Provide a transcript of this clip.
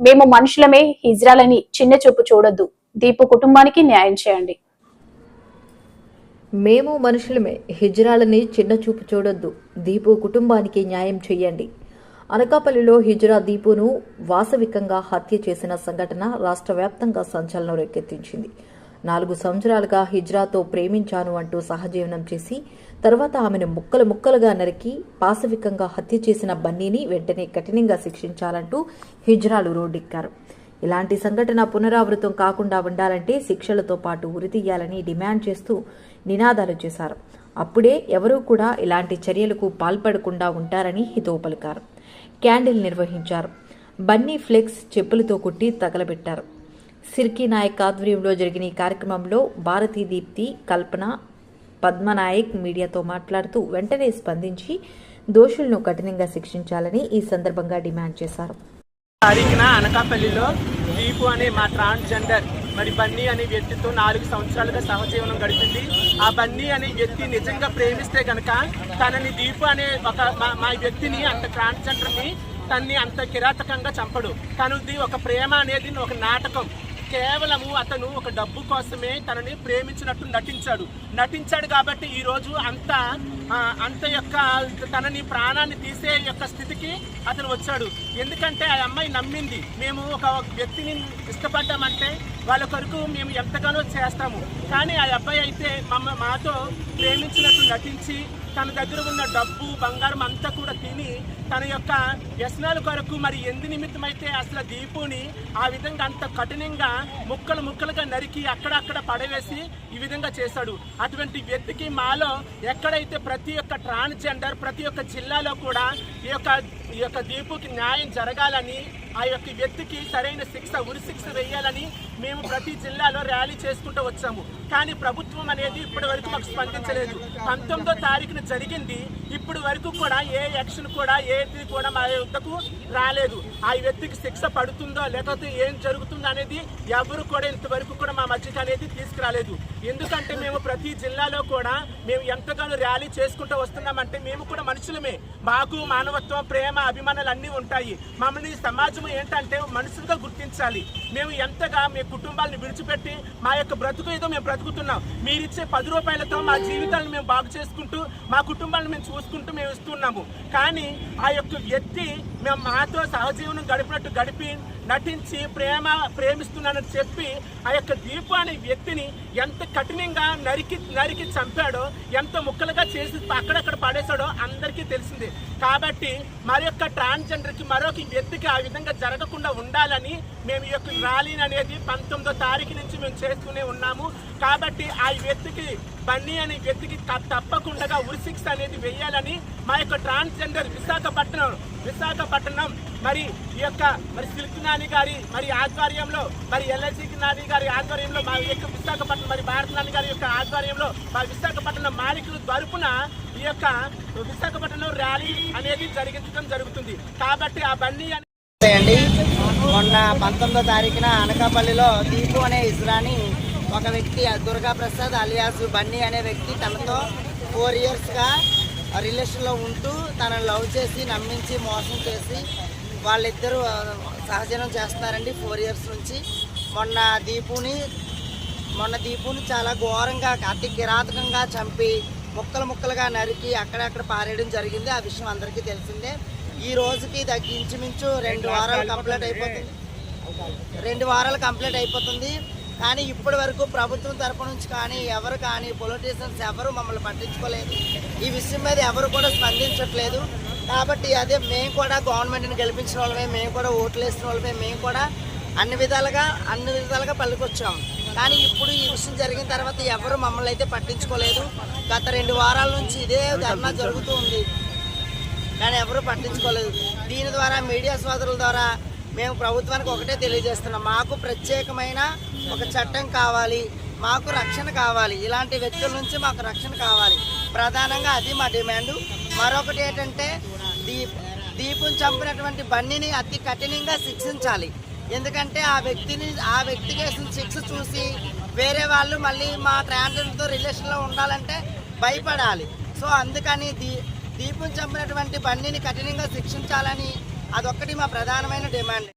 మేము మనుషులమే హిజ్రాలని చిన్న చూపు చూడొద్దు. దీపు కుటుంబానికి న్యాయం చేయండి. మేము మనుషులమే హిజ్రాలని చిన్న చూపు చూడొద్దు. దీపు కుటుంబానికి న్యాయం చెయ్యండి అనకాపల్లిలో హిజ్రా దీపును వాసవికంగా హత్య చేసిన సంఘటన రాష్ట్ర వ్యాప్తంగా సంచలనం రేకెత్తించింది. నాలుగు సంవత్సరాలుగా హిజ్రాతో ప్రేమించాను అంటూ సహజీవనం చేసి తర్వాత ఆమెను ముక్కలు ముక్కలుగా నరికి పాశవికంగా హత్య చేసిన బన్నీని వెంటనే కఠినంగా శిక్షించాలంటూ హిజ్రాలు రోడ్డెక్కారు. ఇలాంటి సంఘటన పునరావృతం కాకుండా ఉండాలంటే శిక్షలతో పాటు ఉరితీయాలని డిమాండ్ చేస్తూ నినాదాలు చేశారు. అప్పుడే ఎవరూ కూడా ఇలాంటి చర్యలకు పాల్పడకుండా ఉంటారని హితో పలికారు. క్యాండిల్ నిర్వహించారు. బన్నీ ఫ్లెక్స్ చెప్పులతో కుట్టి తగలబెట్టారు. సిర్కీ నాయక్ ఆధ్వర్యంలో జరిగిన ఈ కార్యక్రమంలో భారతీ దీప్తి కల్పన పద్మనాయక్ మీడియాతో మాట్లాడుతూ వెంటనే స్పందించి దోషులను కఠినంగా శిక్షించాలని ఈ సందర్భంగా డిమాండ్ చేశారు. తారీఖున అనకాపల్లిలో దీపు అనే మా ట్రాన్స్జెండర్ మరి బన్నీ అనే వ్యక్తితో నాలుగు సంవత్సరాలుగా సహజీవనం గడిపింది. ఆ బన్నీ అనే వ్యక్తి నిజంగా ప్రేమిస్తే గనక తనని దీపు అనే ఒక మా- మా వ్యక్తిని అంత ట్రాన్స్జెండర్ని తన్ని అంత కిరాతకంగా చంపడు. తనది ఒక ప్రేమ అనేది ఒక నాటకం. కేవలము అతను ఒక డబ్బు కోసమే తనని ప్రేమించినట్టు నటించాడు. నటించాడు కాబట్టి ఈరోజు అంత అంత యొక్క తనని ప్రాణాన్ని తీసే యొక్క స్థితికి అతను వచ్చాడు. ఎందుకంటే ఆ అమ్మాయి నమ్మింది. మేము ఒక వ్యక్తిని ఇష్టపడ్డామంటే వాళ్ళ కొరకు మేము ఎంతగానో చేస్తాము. కానీ ఆ అబ్బాయి అయితే మమ్మ మాతో ప్రేమించినట్టు నటించి తన దగ్గర ఉన్న డబ్బు బంగారం అంతా కూడా తిని తన యొక్క వ్యసనాల కొరకు మరి ఎందు నిమిత్తమైతే అసలు దీపుని ఆ విధంగా అంత కఠినంగా ముక్కలు ముక్కలుగా నరికి అక్కడక్కడ పడవేసి ఈ విధంగా చేశాడు. అటువంటి వ్యక్తికి మాలో ఎక్కడైతే ప్రతి ఒక్క ట్రాన్స్జెండర్ ప్రతి ఒక్క జిల్లాలో కూడా ఈ యొక్క ఈ యొక్క దీపుకి న్యాయం జరగాలని ఆ యొక్క వ్యక్తికి సరైన శిక్ష ఉరి శిక్ష వేయాలని మేము ప్రతి జిల్లాలో ర్యాలీ చేసుకుంటూ వచ్చాము. కానీ ప్రభుత్వం అనేది ఇప్పటి వరకు మాకు స్పందించలేదు. పంతొమ్మిదో తారీఖున జరిగింది. ఇప్పుడు వరకు కూడా ఏ యాక్షన్ కూడా ఏది కూడా మా యుద్ధకు రాలేదు. ఆ వ్యక్తికి శిక్ష పడుతుందో లేకపోతే ఏం జరుగుతుందో అనేది ఎవరు కూడా ఇంతవరకు కూడా మా మధ్యకి అనేది తీసుకురాలేదు. ఎందుకంటే మేము ప్రతి జిల్లాలో కూడా మేము ఎంతగానో ర్యాలీ చేసుకుంటూ వస్తున్నామంటే మేము కూడా మనుషులమే. మాకు మానవత్వం ప్రేమ అభిమానాలు అన్నీ ఉంటాయి. మమ్మల్ని సమాజం ఏంటంటే మనుషులుగా గుర్తించాలి. మేము ఎంతగా మీ కుటుంబాలను విడిచిపెట్టి మా యొక్క బ్రతుకు ఏదో మేము బ్రతుకుతున్నాం. మీరిచ్చే పది రూపాయలతో మా జీవితాలను మేము బాగు చేసుకుంటూ మా కుటుంబాలను మేము చూసుకుంటూ మేము ఇస్తున్నాము. కానీ ఆ యొక్క వ్యక్తి మేము మాతో సహజీవనం గడిపినట్టు గడిపి నటించి ప్రేమ ప్రేమిస్తున్నానని చెప్పి ఆ యొక్క దీపు అనే వ్యక్తిని ఎంత కఠినంగా నరికి నరికి చంపాడో ఎంత ముక్కలుగా చేసి అక్కడక్కడ పడేశాడో అందరికీ తెలిసింది. కాబట్టి మరి యొక్క ట్రాన్స్జెండర్కి మరొక వ్యక్తికి ఆ విధంగా జరగకుండా ఉండాలని మేము ఈ యొక్క ర్యాలీని అనేది పంతొమ్మిదో తారీఖు నుంచి మేము చేస్తూనే ఉన్నాము. కాబట్టి ఆ వ్యక్తికి బన్నీ అనే వ్యక్తికి తప్పకుండా ఉరిశిక్ష అనేది వేయాలని మా యొక్క ట్రాన్స్జెండర్ విశాఖపట్నం విశాఖపట్నం మరి ఈ యొక్క మరి సిల్క్ నాని గారి మరి ఆధ్వర్యంలో మరి ఎల్ఐసికి నాని గారి ఆధ్వర్యంలో మా యొక్క విశాఖపట్నం మరి భారత నాని గారి యొక్క ఆధ్వర్యంలో మా విశాఖపట్నం మాలికుల తరపున ఈ యొక్క విశాఖపట్నం ర్యాలీ అనేది జరిగించడం జరుగుతుంది. కాబట్టి ఆ బన్నీ అండి మొన్న పంతొమ్మిదో తారీఖున అనకాపల్లిలో దీపు అనే ఇజ్రాని ఒక వ్యక్తి దుర్గా ప్రసాద్ అలియాస్ బన్నీ అనే వ్యక్తి తనతో ఫోర్ ఇయర్స్గా రిలేషన్లో ఉంటూ తనను లవ్ చేసి నమ్మించి మోసం చేసి వాళ్ళిద్దరూ సహజనం చేస్తున్నారండి ఫోర్ ఇయర్స్ నుంచి. మొన్న దీపుని మొన్న దీపుని చాలా ఘోరంగా అతి కిరాతకంగా చంపి ముక్కలు ముక్కలుగా నరికి అక్కడక్కడ పారేయడం జరిగింది. ఆ విషయం అందరికీ తెలిసిందే. ఈ రోజుకి దగ్గర ఇంచుమించు రెండు వారాలు కంప్లీట్ అయిపోతుంది. రెండు వారాలు కంప్లీట్ అయిపోతుంది. కానీ ఇప్పటి వరకు ప్రభుత్వం తరపు నుంచి కానీ ఎవరు కానీ పొలిటీషియన్స్ ఎవరు మమ్మల్ని పట్టించుకోలేదు. ఈ విషయం మీద ఎవరు కూడా స్పందించట్లేదు. కాబట్టి అదే మేము కూడా గవర్నమెంట్ని గెలిపించిన వాళ్ళమే మేము కూడా ఓట్లు వేసిన వాళ్ళమే మేము కూడా అన్ని విధాలుగా అన్ని విధాలుగా పల్లికొచ్చాం కానీ ఇప్పుడు ఈ విషయం జరిగిన తర్వాత ఎవరు మమ్మల్ని అయితే పట్టించుకోలేదు. గత రెండు వారాల నుంచి ఇదే ధర్నా జరుగుతూ ఉంది. కానీ ఎవరు పట్టించుకోలేదు. దీని ద్వారా మీడియా సోదరుల ద్వారా మేము ప్రభుత్వానికి ఒకటే తెలియజేస్తున్నాం. మాకు ప్రత్యేకమైన ఒక చట్టం కావాలి. మాకు రక్షణ కావాలి. ఇలాంటి వ్యక్తుల నుంచి మాకు రక్షణ కావాలి. ప్రధానంగా అది మా డిమాండ్. మరొకటి ఏంటంటే దీప్ దీపుని చంపినటువంటి బన్నీని అతి కఠినంగా శిక్షించాలి. ఎందుకంటే ఆ వ్యక్తిని ఆ వ్యక్తికి వేసిన శిక్ష చూసి వేరే వాళ్ళు మళ్ళీ మా ట్రాన్స్జెండర్తో రిలేషన్లో ఉండాలంటే భయపడాలి. సో అందుకని దీ దీపం చంపినటువంటి బండిని కఠినంగా శిక్షించాలని అదొక్కటి మా ప్రధానమైన డిమాండ్.